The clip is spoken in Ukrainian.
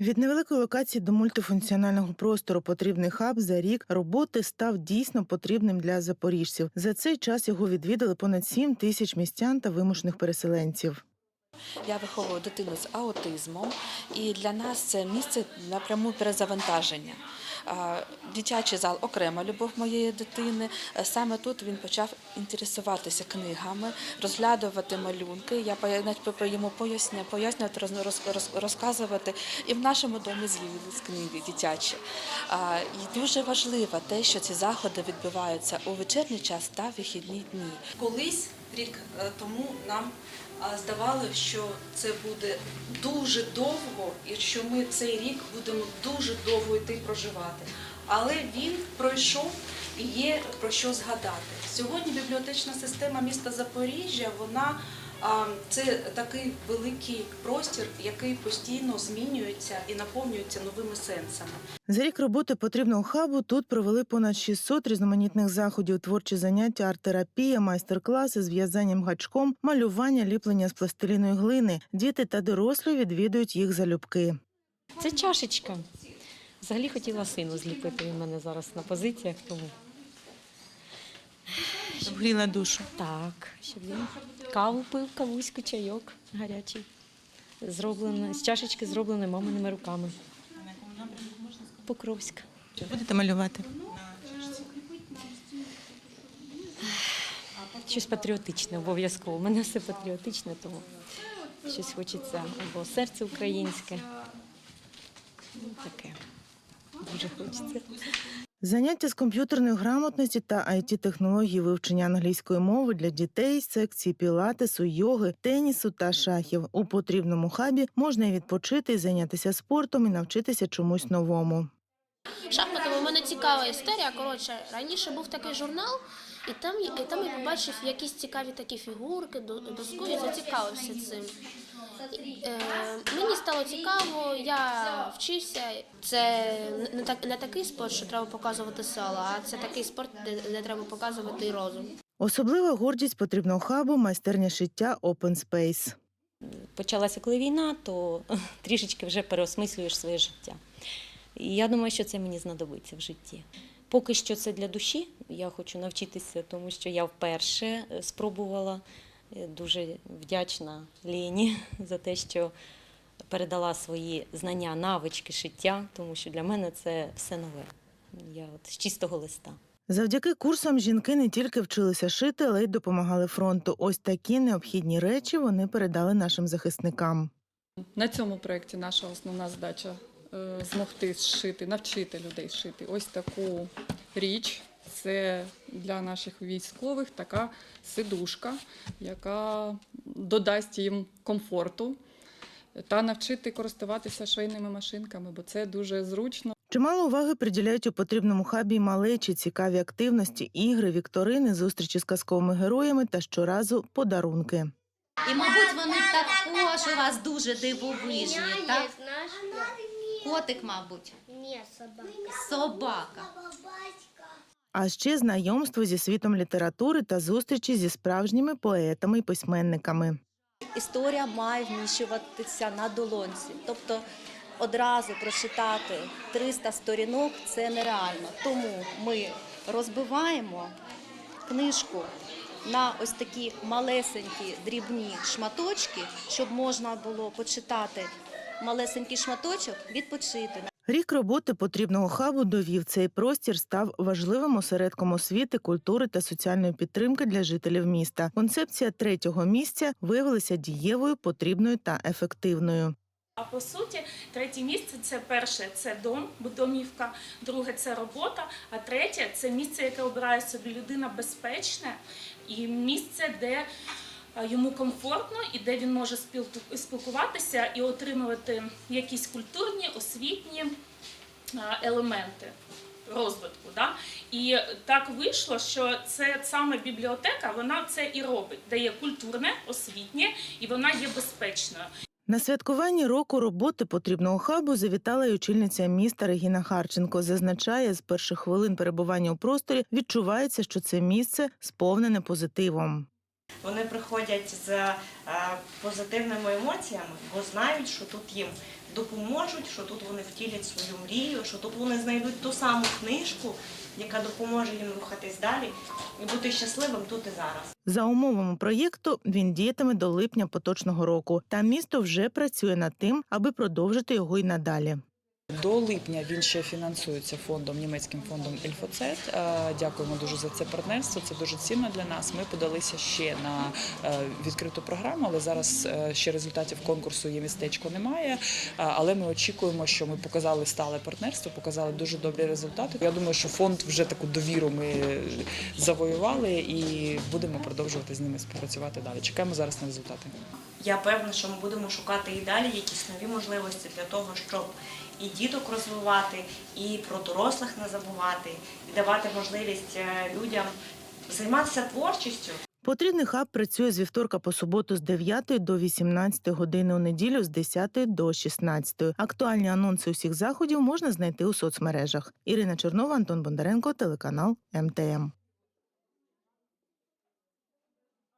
Від невеликої локації до мультифункціонального простору потрібний хаб за рік роботи став дійсно потрібним для запоріжців. За цей час його відвідали понад 7 тисяч містян та вимушених переселенців. Я виховую дитину з аутизмом, і для нас це місце напряму перезавантаження. Дитячий зал окрема любов моєї дитини. Е, Саме тут він почав інтересуватися книгами, розглядувати малюнки. Я навіть йому поясня, пояснювати, роз- роз- роз- розказувати. І в нашому домі з'явились книги дитячі. І дуже важливо те, що ці заходи відбуваються у вечірній час та вихідні дні. Колись рік е, тому нам здавали, що це буде дуже довго, і що ми цей рік будемо дуже довго йти проживати. Але він пройшов і є про що згадати. Сьогодні бібліотечна система міста Запоріжжя, вона це такий великий простір, який постійно змінюється і наповнюється новими сенсами. За рік роботи потрібного хабу тут провели понад 600 різноманітних заходів, творчі заняття, арт-терапія, майстер-класи з в'язанням гачком, малювання, ліплення з пластиліної глини. Діти та дорослі відвідують їх залюбки. Це чашечка. Взагалі хотіла сину зліпити. Він мене зараз на позиціях, тому Вгріла душу. так, щоб він каву пив, кавуську, чайок гарячий. Зроблене, з чашечки зроблене маминими руками. Покровська. Будете малювати? Щось патріотичне обов'язково. У мене все патріотичне, тому щось хочеться або серце українське. Ну, таке. Дуже хочеться. Заняття з комп'ютерної грамотності та it технології вивчення англійської мови для дітей, секції пілатесу, йоги, тенісу та шахів. У потрібному хабі можна і відпочити, і зайнятися спортом, і навчитися чомусь новому. Шахматами у мене цікава історія. Коротше, раніше був такий журнал, і там, і там я побачив якісь цікаві такі фігурки, до- доску і зацікавився цим. Е, мені стало цікаво, я вчився. Це не, так, не такий спорт, що треба показувати сало, а це такий спорт, де, де треба показувати і розум. Особлива гордість потрібного хабу майстерня шиття Open Space. почалася коли війна, то трішечки вже переосмислюєш своє життя. І я думаю, що це мені знадобиться в житті. Поки що це для душі. Я хочу навчитися, тому що я вперше е, спробувала. Е, Дуже вдячна Лені за те, що передала свої знання, навички шиття, тому що для мене це все нове. Я от з чистого листа. Завдяки курсам жінки не тільки вчилися шити, але й допомагали фронту. Ось такі необхідні речі вони передали нашим захисникам. На цьому проєкті наша основна задача змогти зшити, навчити людей шити ось таку річ. Це для наших військових така сидушка, яка додасть їм комфорту та навчити користуватися швейними машинками, бо це дуже зручно. Чимало уваги приділяють у потрібному хабі й малечі, цікаві активності, ігри, вікторини, зустрічі з казковими героями та щоразу подарунки. І, мабуть, вони також у вас дуже дивовижні, так? Котик, мабуть, Ні, собака. собака. А ще знайомство зі світом літератури та зустрічі зі справжніми поетами й письменниками. історія має вміщуватися на долонці. Тобто одразу прочитати 300 сторінок це нереально. Тому ми розбиваємо книжку на ось такі малесенькі дрібні шматочки, щоб можна було почитати малесенький шматочок, відпочити. Рік роботи потрібного хабу довів цей простір став важливим осередком освіти, культури та соціальної підтримки для жителів міста. Концепція третього місця виявилася дієвою, потрібною та ефективною. А по суті, третє місце це перше це дом, домівка, друге це робота, а третє це місце, яке обирає собі людина безпечне і місце, де йому комфортно і де він може спілкуватися і отримувати якісь культурні, освітні е, елементи розвитку. Да? І так вийшло, що це саме бібліотека, вона це і робить, дає культурне, освітнє і вона є безпечною. На святкуванні року роботи потрібного хабу завітала й очільниця міста Регіна Харченко. Зазначає, з перших хвилин перебування у просторі відчувається, що це місце сповнене позитивом. Вони приходять за е, позитивними емоціями, бо знають, що тут їм допоможуть, що тут вони втілять свою мрію, що тут вони знайдуть ту саму книжку, яка допоможе їм рухатись далі і бути щасливим тут і зараз. За умовами проєкту він діятиме до липня поточного року, та місто вже працює над тим, аби продовжити його й надалі. До липня він ще фінансується фондом німецьким фондом Ельфоцет. Е, Дякуємо дуже за це партнерство. Це дуже цінно для нас. Ми подалися ще на е, відкриту програму, але зараз е, ще результатів конкурсу є містечко немає. Але ми очікуємо, що ми показали стале партнерство, показали дуже добрі результати. Я думаю, що фонд вже таку довіру ми завоювали і будемо продовжувати з ними співпрацювати далі. Чекаємо зараз на результати. Я певна, що ми будемо шукати і далі якісь нові можливості для того, щоб і діток розвивати, і про дорослих не забувати, і давати можливість е, людям займатися творчістю. Потрібний хаб працює з вівторка по суботу з 9 до 18 години у неділю з 10 до 16. Актуальні анонси усіх заходів можна знайти у соцмережах. Ірина Чернова, Антон Бондаренко, телеканал МТМ.